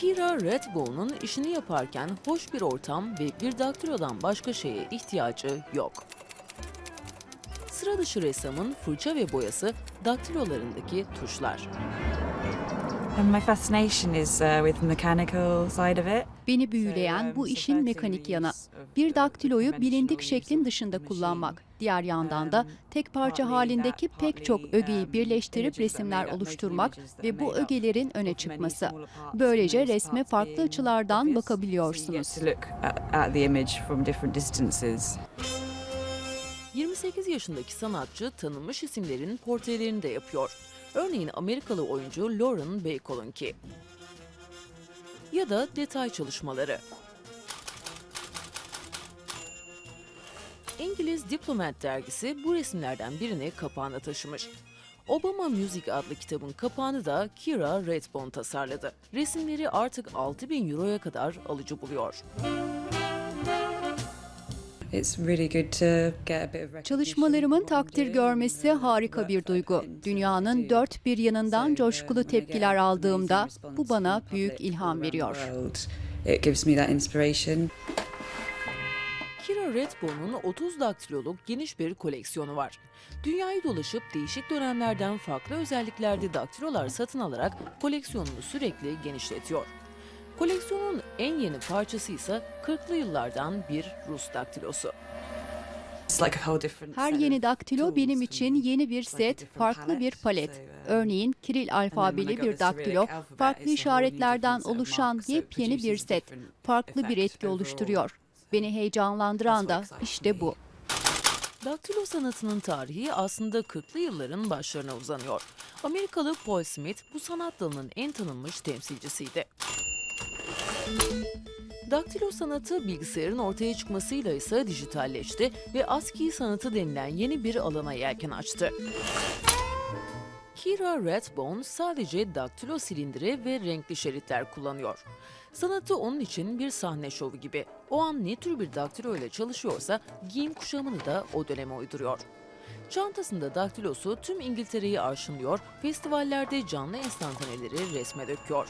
Kira Redbone'un işini yaparken hoş bir ortam ve bir daktilodan başka şeye ihtiyacı yok. Sıra dışı ressamın fırça ve boyası daktilolarındaki tuşlar. And my fascination is with the mechanical side of it. Beni büyüleyen bu işin mekanik yanı. Bir daktiloyu bilindik şeklin dışında kullanmak. Diğer yandan da tek parça halindeki pek çok ögeyi birleştirip resimler oluşturmak ve bu ögelerin öne çıkması. Böylece resme farklı açılardan bakabiliyorsunuz. To look at, at the image from different distances. 28 yaşındaki sanatçı tanınmış isimlerin portrelerini de yapıyor. Örneğin Amerikalı oyuncu Lauren Bacall'unki. Ya da detay çalışmaları. İngiliz Diplomat dergisi bu resimlerden birini kapağına taşımış. Obama Music adlı kitabın kapağını da Kira Redbone tasarladı. Resimleri artık 6000 euroya kadar alıcı buluyor. Çalışmalarımın takdir görmesi harika bir duygu. Dünyanın dört bir yanından coşkulu tepkiler aldığımda bu bana büyük ilham veriyor. Kira Redbone'un 30 daktiloluk geniş bir koleksiyonu var. Dünyayı dolaşıp değişik dönemlerden farklı özelliklerde daktilolar satın alarak koleksiyonunu sürekli genişletiyor. Koleksiyonun en yeni parçası ise 40'lı yıllardan bir Rus daktilosu. Her yeni daktilo benim için yeni bir set, farklı bir palet. Uh, Örneğin Kiril alfabeli bir daktilo, farklı işaretlerden oluşan yepyeni bir set, farklı bir etki oluşturuyor. Beni heyecanlandıran da işte bu. Daktilo sanatının tarihi aslında 40'lı yılların başlarına uzanıyor. Amerikalı Paul Smith bu sanat dalının en tanınmış temsilcisiydi. Daktilo sanatı bilgisayarın ortaya çıkmasıyla ise dijitalleşti ve ASCII sanatı denilen yeni bir alana yelken açtı. Kira Redbone sadece daktilo silindiri ve renkli şeritler kullanıyor. Sanatı onun için bir sahne şovu gibi. O an ne tür bir daktilo ile çalışıyorsa giyim kuşamını da o döneme uyduruyor. Çantasında daktilosu tüm İngiltere'yi arşınlıyor, festivallerde canlı enstantaneleri resme döküyor.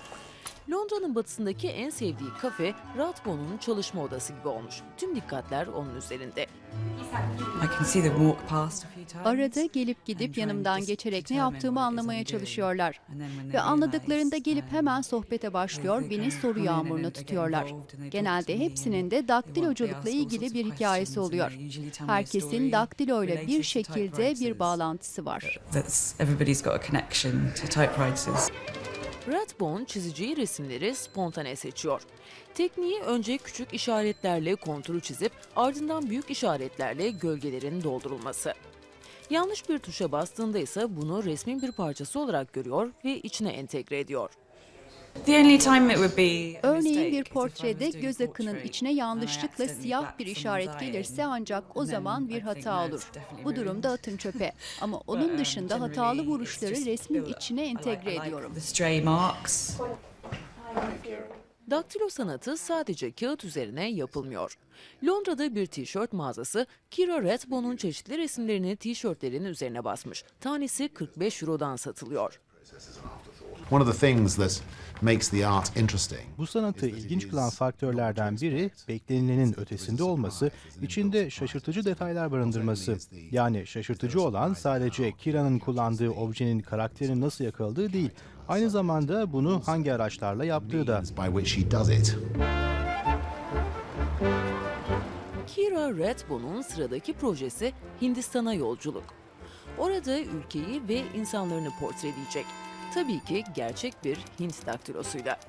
Londra'nın batısındaki en sevdiği kafe Rathbone'un çalışma odası gibi olmuş. Tüm dikkatler onun üzerinde. Arada gelip gidip yanımdan geçerek ne yaptığımı anlamaya çalışıyorlar. Ve anladıklarında gelip hemen sohbete başlıyor, beni soru yağmuruna tutuyorlar. Genelde hepsinin de daktiloculukla ilgili bir hikayesi oluyor. Herkesin daktiloyla bir to şekilde bir typewriters. bağlantısı var. Rathbone çizeceği resimleri spontane seçiyor. Tekniği önce küçük işaretlerle konturu çizip ardından büyük işaretlerle gölgelerin doldurulması. Yanlış bir tuşa bastığında ise bunu resmin bir parçası olarak görüyor ve içine entegre ediyor. Örneğin bir portrede göz akının içine yanlışlıkla siyah bir işaret gelirse ancak o zaman bir hata olur. Bu durumda atın çöpe. Ama onun um, dışında hatalı vuruşları resmin içine entegre ediyorum. The stray marks. Daktilo sanatı sadece kağıt üzerine yapılmıyor. Londra'da bir tişört mağazası Kira Redbone'un çeşitli resimlerini tişörtlerin üzerine basmış. Tanesi 45 Euro'dan satılıyor. One of the things that makes the art interesting Bu sanatı ilginç kılan faktörlerden biri beklenilenin ötesinde olması, içinde şaşırtıcı detaylar barındırması. Yani şaşırtıcı olan sadece Kira'nın kullandığı objenin karakterini nasıl yakaladığı değil, aynı zamanda bunu hangi araçlarla yaptığı da. Kira Redbone'un sıradaki projesi Hindistan'a yolculuk. Orada ülkeyi ve insanlarını portreleyecek. Tabii ki gerçek bir Hint daktilosuyla.